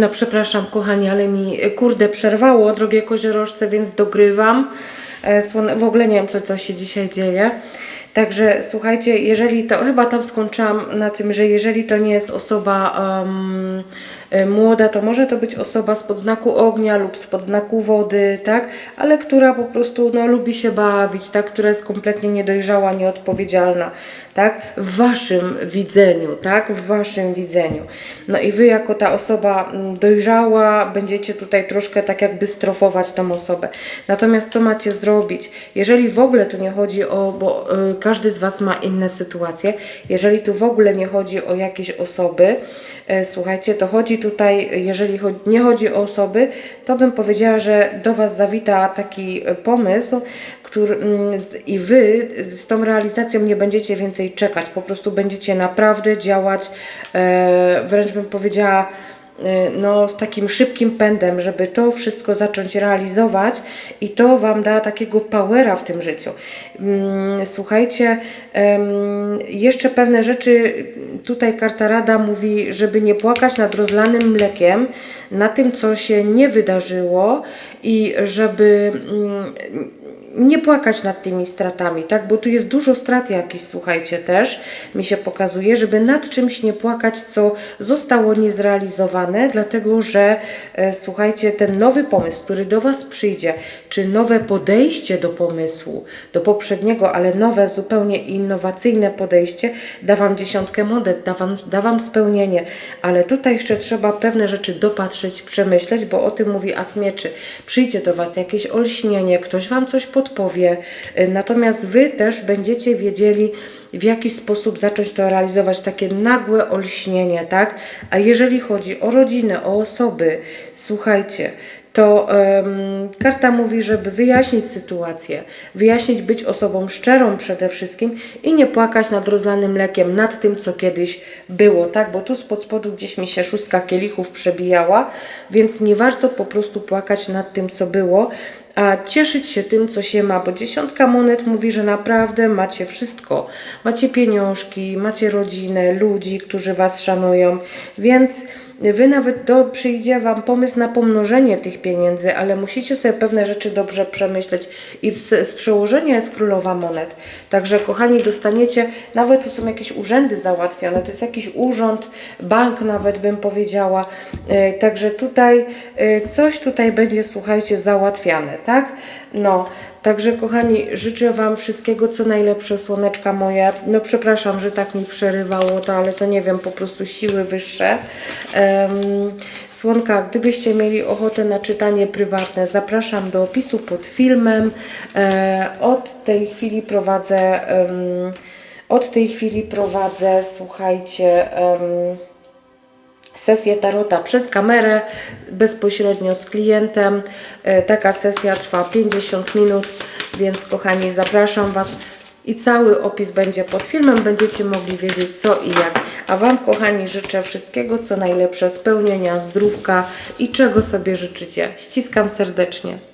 No przepraszam kochani, ale mi kurde przerwało, drogie koziorożce, więc dogrywam. E, W ogóle nie wiem, co to się dzisiaj dzieje. Także słuchajcie, jeżeli to, chyba tam skończyłam na tym, że jeżeli to nie jest osoba e, młoda, to może to być osoba spod znaku ognia lub spod znaku wody, tak? Ale która po prostu no, lubi się bawić, tak? Która jest kompletnie niedojrzała, nieodpowiedzialna, tak? W waszym widzeniu, tak? W waszym widzeniu. No i wy jako ta osoba mm, dojrzała będziecie tutaj troszkę tak jakby strofować tą osobę. Natomiast co macie zrobić? Jeżeli w ogóle tu nie chodzi o, bo y, każdy z was ma inne sytuacje, jeżeli tu w ogóle nie chodzi o jakieś osoby, e, słuchajcie, to chodzi tutaj, jeżeli nie chodzi o osoby, to bym powiedziała, że do was zawita taki e, pomysł, który, mm, i wy z tą realizacją nie będziecie więcej czekać, po prostu będziecie naprawdę działać, e, wręcz bym powiedziała, e, no, z takim szybkim pędem, żeby to wszystko zacząć realizować i to Wam da takiego powera w tym życiu. Mm, Słuchajcie, jeszcze pewne rzeczy, tutaj karta Rada mówi, żeby nie płakać nad rozlanym mlekiem, na tym, co się nie wydarzyło i żeby mm, nie płakać nad tymi stratami, tak? Bo tu jest dużo strat jakichś, słuchajcie, też mi się pokazuje, żeby nad czymś nie płakać, co zostało niezrealizowane, dlatego że e, słuchajcie, ten nowy pomysł, który do Was przyjdzie, czy nowe podejście do pomysłu, do poprzedniego, ale nowe, zupełnie innowacyjne podejście, da Wam dziesiątkę monet, da wam, da wam spełnienie, ale tutaj jeszcze trzeba pewne rzeczy dopatrzeć, przemyśleć, bo o tym mówi As Mieczy. Przyjdzie do Was jakieś olśnienie, ktoś Wam coś podpowie, y, natomiast Wy też będziecie wiedzieli, w jaki sposób zacząć to realizować, takie nagłe olśnienie, tak? A jeżeli chodzi o rodzinę, o osoby, słuchajcie, to em, karta mówi, żeby wyjaśnić sytuację, wyjaśnić, być osobą szczerą przede wszystkim i nie płakać nad rozlanym mlekiem, nad tym, co kiedyś było, tak? Bo tu spod spodu gdzieś mi się szóstka kielichów przebijała, więc nie warto po prostu płakać nad tym, co było, a cieszyć się tym, co się ma, bo dziesiątka monet mówi, że naprawdę macie wszystko. Macie pieniążki, macie rodzinę, ludzi, którzy Was szanują, więc Wy nawet do, przyjdzie Wam pomysł na pomnożenie tych pieniędzy, ale musicie sobie pewne rzeczy dobrze przemyśleć i z, z przełożenia jest królowa monet. Także kochani, dostaniecie, nawet tu są jakieś urzędy załatwione, to jest jakiś urząd, bank nawet bym powiedziała. E, Także tutaj e, coś tutaj będzie, słuchajcie, załatwiane, tak? No, także kochani, życzę Wam wszystkiego co najlepsze, słoneczka moje. No przepraszam, że tak mi przerywało to, ale to nie wiem, po prostu siły wyższe. Em, słonka, gdybyście mieli ochotę na czytanie prywatne, zapraszam do opisu pod filmem. E, od tej chwili prowadzę, em, od tej chwili prowadzę, słuchajcie, em, sesję tarota przez kamerę bezpośrednio z klientem. E, Taka sesja trwa 50 minut, więc kochani, zapraszam Was. I cały opis będzie pod filmem, będziecie mogli wiedzieć co i jak. A Wam, kochani, życzę wszystkiego co najlepsze, spełnienia, zdrówka i czego sobie życzycie. Ściskam serdecznie.